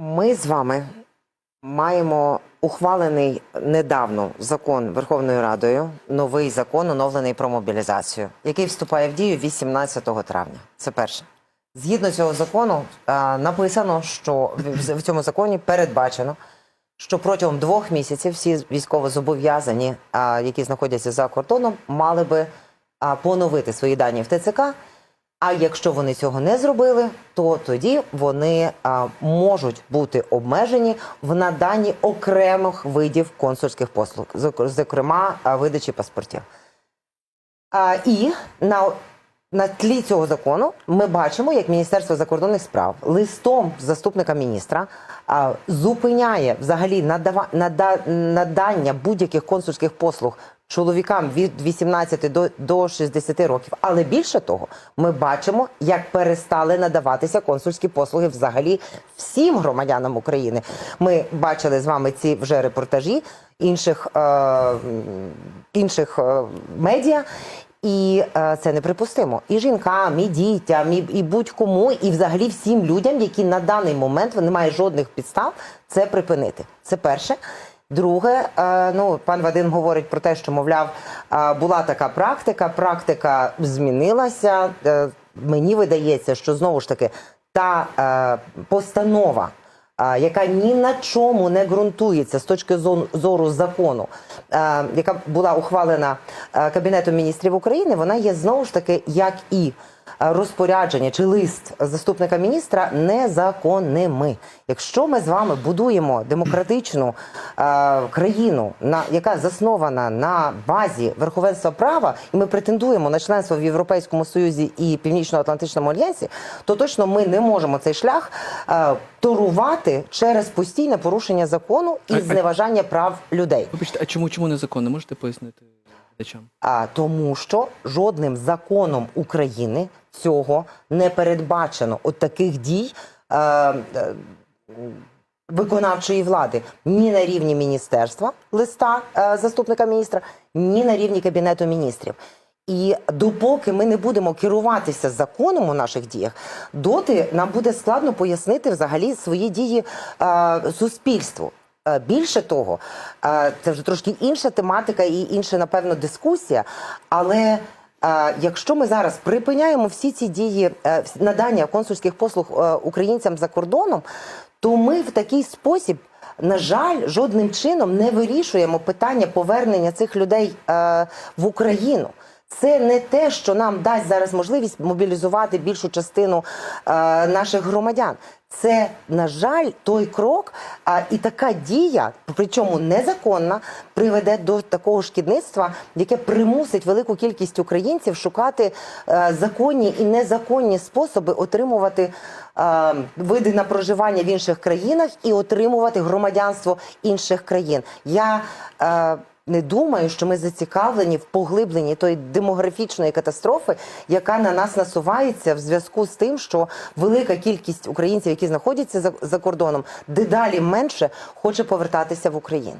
Ми з вами маємо ухвалений недавно закон Верховною Радою, новий закон, оновлений про мобілізацію, який вступає в дію 18 травня. Це перше. Згідно цього закону, е, написано, що в- цьому законі передбачено, що протягом двох місяців всі військовозобов'язані, а, які знаходяться за кордоном, мали би а, поновити свої дані в ТЦК. А якщо вони цього не зробили, то тоді вони а, можуть бути обмежені в наданні окремих видів консульських послуг, зокрема видачі паспортів. А, і на, на тлі цього закону ми бачимо, як Міністерство закордонних справ листом заступника міністра а, зупиняє взагалі надава, нада, надання будь-яких консульських послуг чоловікам від 18 до, до 60 років. Але більше того, ми бачимо, як перестали надаватися консульські послуги взагалі всім громадянам України. Ми бачили з вами ці вже репортажі інших, е, інших е, медіа. І е, це неприпустимо. І жінкам, і дітям, і, і будь-кому, і взагалі всім людям, які на даний момент не мають жодних підстав це припинити. Це перше. Друге, е, ну пан Вадим говорить про те, що мовляв, е, була така практика. Практика змінилася. Е, мені видається, що знову ж таки та постанова яка ні на чому не ґрунтується з точки зору закону, яка була ухвалена Кабінетом міністрів України, вона є знову ж таки, як і розпорядження чи лист заступника міністра незаконними. Якщо ми з вами будуємо демократичну е, країну, на яка заснована на базі верховенства права, і ми претендуємо на членство в Європейському Союзі і Північно-Атлантичному альянсі, то точно ми не можемо цей шлях е, торувати через постійне порушення закону і зневажання прав людей. Вибачте, а чому чому незаконно? Можете пояснити? А тому, що жодним законом України цього не передбачено. От таких дій. Е, е, Виконавчої влади ні на рівні міністерства листа е, заступника міністра, ні на рівні кабінету міністрів. І допоки ми не будемо керуватися законом у наших діях, доти нам буде складно пояснити взагалі свої дії е, суспільству. Е, Більше того, е, це вже трошки інша тематика і інша, напевно, дискусія. Але е, якщо ми зараз припиняємо всі ці дії надання консульських послуг українцям за кордоном, то ми в такий спосіб. На жаль, жодним чином не вирішуємо питання повернення цих людей е, в Україну. Це не те, що нам дасть зараз можливість мобілізувати більшу частину е, наших громадян. Це, на жаль, той крок а, і така дія, причому незаконна, приведе до такого шкідництва, яке примусить велику кількість українців шукати е, законні і незаконні способи отримувати е, види на проживання в інших країнах і отримувати громадянство інших країн. Я е, не думаю, що ми зацікавлені в поглибленні тої демографічної катастрофи, яка на нас насувається в зв'язку з тим, що велика кількість українців, які знаходяться за, за кордоном, дедалі менше хоче повертатися в Україну.